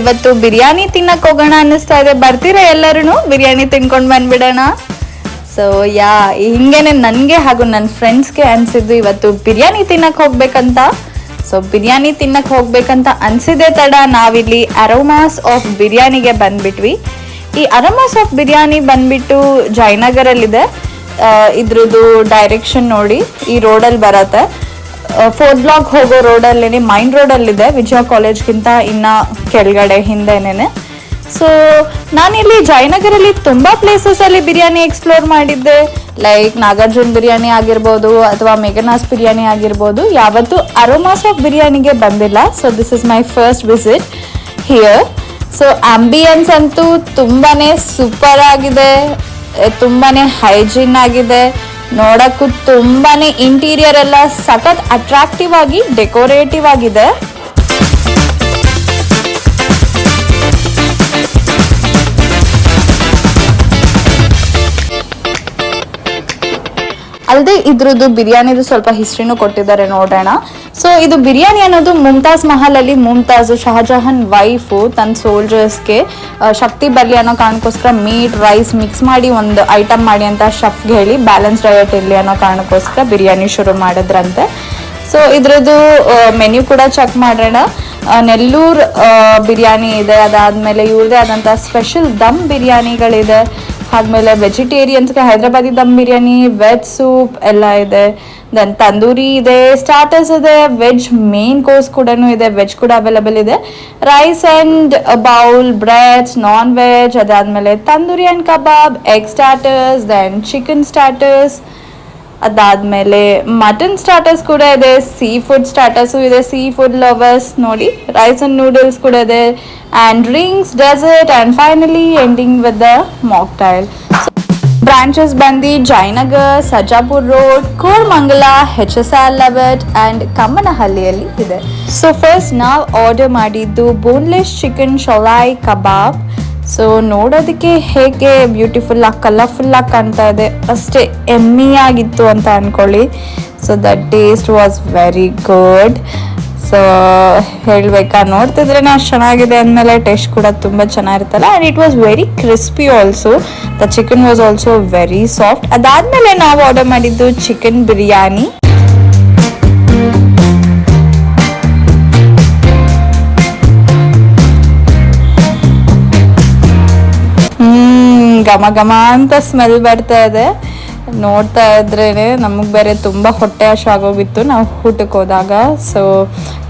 ಇವತ್ತು ಬಿರಿಯಾನಿ ತಿನ್ನಕ್ ಹೋಗೋಣ ಅನ್ನಿಸ್ತಾ ಇದೆ. ಬರ್ತೀರಾ ಎಲ್ಲರೂ ಬಿರಿಯಾನಿ ತಿನ್ಕೊಂಡು ಬಂದ್ಬಿಡೋಣ. ಸೊ ಯಾ, ಹಿಂಗೇನೆ ನನಗೆ ಹಾಗೂ ನನ್ನ ಫ್ರೆಂಡ್ಸ್ಗೆ ಅನ್ಸಿದ್ದು ಇವತ್ತು ಬಿರಿಯಾನಿ ತಿನ್ನಕ್ ಹೋಗ್ಬೇಕಂತ. ಸೊ ಬಿರಿಯಾನಿ ತಿನ್ನಕ್ ಹೋಗ್ಬೇಕಂತ ಅನ್ಸಿದೆ ತಡ. ನಾವಿಲ್ಲಿ ಅರೋಮಾಸ್ ಆಫ್ ಬಿರಿಯಾನಿಗೆ ಬಂದ್ಬಿಟ್ವಿ. ಈ ಅರೋಮಾಸ್ ಆಫ್ ಬಿರಿಯಾನಿ ಬಂದ್ಬಿಟ್ಟು ಜಯನಗರಲ್ಲಿದೆ. ಇದ್ರದ್ದು ಡೈರೆಕ್ಷನ್ ನೋಡಿ. ಈ ರೋಡಲ್ಲಿ ಬರತ್ತೆ. ಫೋರ್ತ್ ಬ್ಲಾಕ್ ಹೋಗೋ ರೋಡಲ್ಲೇನೆ ಮೈನ್ ರೋಡಲ್ಲಿದೆ ವಿಜಯ ಕಾಲೇಜ್ಗಿಂತ ಇನ್ನ ಕೆಳಗಡೆ ಹಿಂದೆನೇನೆ. ಸೊ ನಾನಿಲ್ಲಿ ಜಯನಗರಲ್ಲಿ ತುಂಬ ಪ್ಲೇಸಸಲ್ಲಿ ಬಿರಿಯಾನಿ ಎಕ್ಸ್ಪ್ಲೋರ್ ಮಾಡಿದ್ದೆ. ಲೈಕ್ ನಾಗಾರ್ಜುನ್ ಬಿರಿಯಾನಿ ಆಗಿರ್ಬೋದು ಅಥವಾ ಮೆಗನಾಸ್ ಬಿರಿಯಾನಿ ಆಗಿರ್ಬೋದು. ಯಾವತ್ತೂ ಅರೋಮಾಸ್ ಆಫ್ ಬಿರಿಯಾನಿಗೆ ಬಂದಿಲ್ಲ. So this is my first visit here so ambience ಅಂತೂ ತುಂಬಾನೇ ಸೂಪರ್ ಆಗಿದೆ. ತುಂಬಾ ಹೈಜೀನ್ ಆಗಿದೆ. ನೋಡಕ್ಕೂ ತುಂಬಾನೇ ಇಂಟೀರಿಯರ್ ಎಲ್ಲ ಸಖತ್ ಅಟ್ರಾಕ್ಟಿವ್ ಆಗಿ ಡೆಕೋರೇಟಿವ್ ಆಗಿದೆ. ಅಲ್ಲದೆ ಇದ್ರದ್ದು ಬಿರಿಯಾನಿದು ಸ್ವಲ್ಪ ಹಿಸ್ಟ್ರಿನೂ ಕೊಟ್ಟಿದ್ದಾರೆ ನೋಡೋಣ. ಸೊ ಇದು ಬಿರಿಯಾನಿ ಅನ್ನೋದು ಮುಮ್ತಾಜ್ ಮಹಲ್ ಅಲ್ಲಿ ಮುಮ್ತಾಜ್ ಶಹಜಹಾನ್ ವೈಫು ತನ್ನ ಸೋಲ್ಜರ್ಸ್ಗೆ ಶಕ್ತಿ ಬರಲಿ ಅನ್ನೋ ಕಾರಣಕ್ಕೋಸ್ಕರ ಮೀಟ್ ರೈಸ್ ಮಿಕ್ಸ್ ಮಾಡಿ ಒಂದು ಐಟಮ್ ಮಾಡಿ ಅಂತ ಶಫ್ಗೆ ಹೇಳಿ ಬ್ಯಾಲೆನ್ಸ್ ಡಯಟ್ ಇರಲಿ ಅನ್ನೋ ಕಾರಣಕ್ಕೋಸ್ಕರ ಬಿರಿಯಾನಿ ಶುರು ಮಾಡಿದ್ರಂತೆ. ಸೊ ಇದ್ರದ್ದು ಮೆನ್ಯೂ ಕೂಡ ಚೆಕ್ ಮಾಡೋಣ. ನೆಲ್ಲೂರ್ ಬಿರಿಯಾನಿ ಇದೆ. ಅದಾದ್ಮೇಲೆ ಇವ್ರದೇ ಆದಂತಹ ಸ್ಪೆಷಲ್ ದಮ್ ಬಿರಿಯಾನಿಗಳಿದೆ. ಆದ್ಮೇಲೆ ವೆಜಿಟೇರಿಯನ್ಸ್ಗೆ ಹೈದ್ರಾಬಾದಿ ದಮ್ ಬಿರಿಯಾನಿ ವೆಜ್ ಸೂಪ್ ಎಲ್ಲ ಇದೆ. ದೆನ್ ತಂದೂರಿ ಇದೆ ಸ್ಟಾರ್ಟರ್ಸ್ ಇದೆ ವೆಜ್ ಮೇನ್ ಕೋರ್ಸ್ ಕೂಡ ಇದೆ ವೆಜ್ ಕೂಡ ಅವೈಲಬಲ್ ಇದೆ. Rice and bowl breads naan veg ಅದಾದ್ಮೇಲೆ tandoori and kebab egg starters then chicken starters ಅದಾದ್ಮೇಲೆ ಮಟನ್ ಸ್ಟಾರ್ಟರ್ಸ್ ಕೂಡ ಇದೆ ಸೀ ಫುಡ್ ಸ್ಟಾರ್ಟರ್ಸು ಇದೆ ಸೀ ಫುಡ್ ಲವರ್ಸ್ ನೋಡಿ ರೈಸ್ ಅಂಡ್ ನೂಡಲ್ಸ್ ಕೂಡ ಇದೆ and drinks dessert and finally ending with the mocktail branches ಬಂದು Jayanagar Sarjapur road Koramangala H S R layout and ಕಮ್ಮನಹಳ್ಳಿಯಲ್ಲಿ ಇದೆ. So first ನಾವು order ಮಾಡಿದ್ದು boneless chicken sholay kebab so ನೋಡೋದಕ್ಕೆ ಹೇಗೆ beautiful ಆಗಿ colourful ಆಗಿ ಕಾಣ್ತಾ ಇದೆ? ಅಷ್ಟೇ ಎಮ್ಮಿ ಆಗಿತ್ತು ಅಂತ ಅನ್ಕೊಳ್ಳಿ. So the taste was very good so ಹೇಳಬೇಕಾ, ನೋಡ್ತಿದ್ರೆ ಅಷ್ಟು ಚೆನ್ನಾಗಿದೆ ಅಂದಮೇಲೆ ಟೇಸ್ಟ್ ಕೂಡ ತುಂಬ ಚೆನ್ನಾಗಿರುತ್ತಲ್ಲ? And it was very crispy also the chicken was also very soft ಅದಾದಮೇಲೆ ನಾವು ಆರ್ಡರ್ ಮಾಡಿದ್ದು ಚಿಕನ್ ಬಿರಿಯಾನಿ ಘಮ ಘಮ ಅಂತ ಸ್ಮೆಲ್ ಬರ್ತಾ ಇದೆ. ನೋಡ್ತಾ ಇದ್ರೇನೆ ನಮಗೆ ಬೇರೆ ತುಂಬ ಹೊಟ್ಟೆ ಆಗೋಗಿತ್ತು. ನಾವು ಊಟಕ್ಕೆ ಹೋದಾಗ. ಸೊ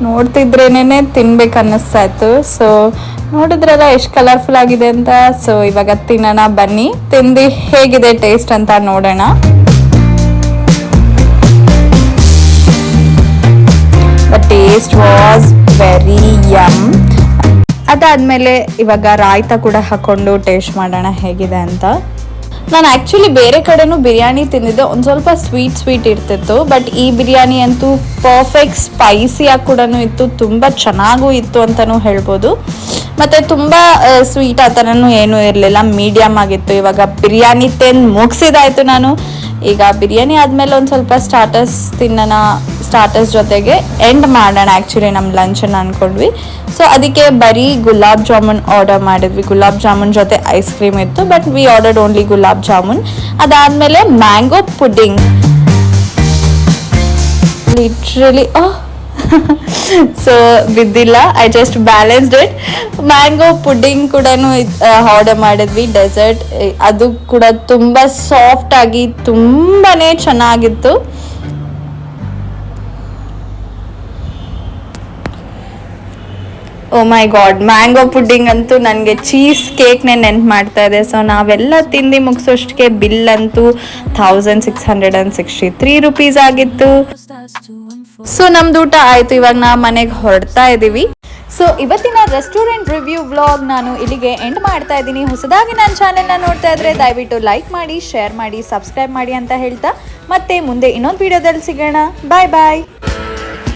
ನೋಡ್ತಿದ್ರೇನೆ ತಿನ್ಬೇಕು ಅನ್ನಿಸ್ತಾ ಇತ್ತು. ಸೊ ನೋಡಿದ್ರಲ್ಲ ಎಷ್ಟು ಕಲರ್ಫುಲ್ ಆಗಿದೆ ಅಂತ. ಸೊ ಇವಾಗ ತಿನ್ನೋಣ, ಬನ್ನಿ. ತಿಂದು ಹೇಗಿದೆ ಟೇಸ್ಟ್ ಅಂತ ನೋಡೋಣ. The taste was very yum ಅದಾದ್ಮೇಲೆ ಇವಾಗ ರಾಯ್ತ ಕೂಡ ಹಾಕೊಂಡು ಟೇಸ್ಟ್ ಮಾಡೋಣ ಹೇಗಿದೆ ಅಂತ. ನಾನು ಆ್ಯಕ್ಚುಲಿ ಬೇರೆ ಕಡೆನೂ ಬಿರಿಯಾನಿ ತಿಂದಿದ್ದೆ. ಒಂದು ಸ್ವಲ್ಪ ಸ್ವೀಟ್ ಸ್ವೀಟ್ ಇರ್ತಿತ್ತು. ಬಟ್ ಈ ಬಿರಿಯಾನಿ ಅಂತೂ ಪರ್ಫೆಕ್ಟ್ ಸ್ಪೈಸಿಯಾಗಿ ಕೂಡ ಇತ್ತು. ತುಂಬ ಚೆನ್ನಾಗೂ ಇತ್ತು ಅಂತಲೂ ಹೇಳ್ಬೋದು. ಮತ್ತು ತುಂಬ ಸ್ವೀಟ್ ಆ ಥರನೂ ಏನೂ ಇರಲಿಲ್ಲ. ಮೀಡಿಯಮ್ ಆಗಿತ್ತು. ಇವಾಗ ಬಿರಿಯಾನಿ ತಿಂದು ಮುಗಿಸಿದಾಯಿತು ನಾನು. ಈಗ ಬಿರಿಯಾನಿ ಆದಮೇಲೆ ಒಂದು ಸ್ವಲ್ಪ ಸ್ಟಾರ್ಟರ್ಸ್ ತಿನ್ನೋಣ ಸ್ಟಾರ್ಟರ್ಸ್ ಜೊತೆಗೆ ಎಂಡ್ ಮಾಡೋಣ ಆ್ಯಕ್ಚುಲಿ ನಮ್ಮ ಲಂಚನ್ನು ಅಂದ್ಕೊಂಡ್ವಿ ಸೊ ಅದಕ್ಕೆ ಬರೀ ಗುಲಾಬ್ ಜಾಮೂನ್ ಆರ್ಡರ್ ಮಾಡಿದ್ವಿ. ಗುಲಾಬ್ ಜಾಮೂನ್ ಜೊತೆ ಐಸ್ ಕ್ರೀಮ್ ಇತ್ತು but we ordered only gulab jamun. ಅದಾದಮೇಲೆ ಮ್ಯಾಂಗೋ ಪುಡ್ಡಿಂಗ್ ಲಿಟ್ರಲಿ ಸೊ ಬಿದ್ದಿಲ್ಲ. I just balanced it mango pudding ಕೂಡ ಆರ್ಡರ್ ಮಾಡಿದ್ವಿ. ಡೆಸರ್ಟ್ ಅದು ಕೂಡ ತುಂಬ ಸಾಫ್ಟ್ ಆಗಿ ತುಂಬಾನೇ ಚೆನ್ನಾಗಿತ್ತು. Oh my god mango pudding ಅಂತೂ ನನಗೆ ಚೀಸ್ ಕೇಕ್ನೇ ನೆನ್ಪು ಮಾಡ್ತಾ ಇದೆ. ಸೊ ನಾವೆಲ್ಲ ತಿಂದು ಮುಗಿಸೋಷ್ಟಕ್ಕೆ ಬಿಲ್ ಅಂತೂ thousand six hundred and sixty three rupees ಆಗಿತ್ತು. ಸೊ ನಮ್ದು ಊಟ ಆಯಿತು, ಇವಾಗ ನಾವು ಮನೆಗೆ ಹೊರಡ್ತಾ ಇದ್ದೀವಿ ಸೊ ಇವತ್ತಿನ ರೆಸ್ಟೋರೆಂಟ್ ರಿವ್ಯೂ ವ್ಲಾಗ್ ನಾನು ಇಲ್ಲಿಗೆ ಎಂಡ್ ಮಾಡ್ತಾ ಇದ್ದೀನಿ ಹೊಸದಾಗಿ ನನ್ನ ಚಾನೆಲ್ನ ನೋಡ್ತಾ ಇದ್ರೆ ದಯವಿಟ್ಟು ಲೈಕ್ ಮಾಡಿ ಶೇರ್ ಮಾಡಿ ಸಬ್ಸ್ಕ್ರೈಬ್ ಮಾಡಿ ಅಂತ ಹೇಳ್ತಾ ಮತ್ತೆ ಮುಂದೆ ಇನ್ನೊಂದು ವಿಡಿಯೋದಲ್ಲಿ ಸಿಗೋಣ. ಬಾಯ್ ಬಾಯ್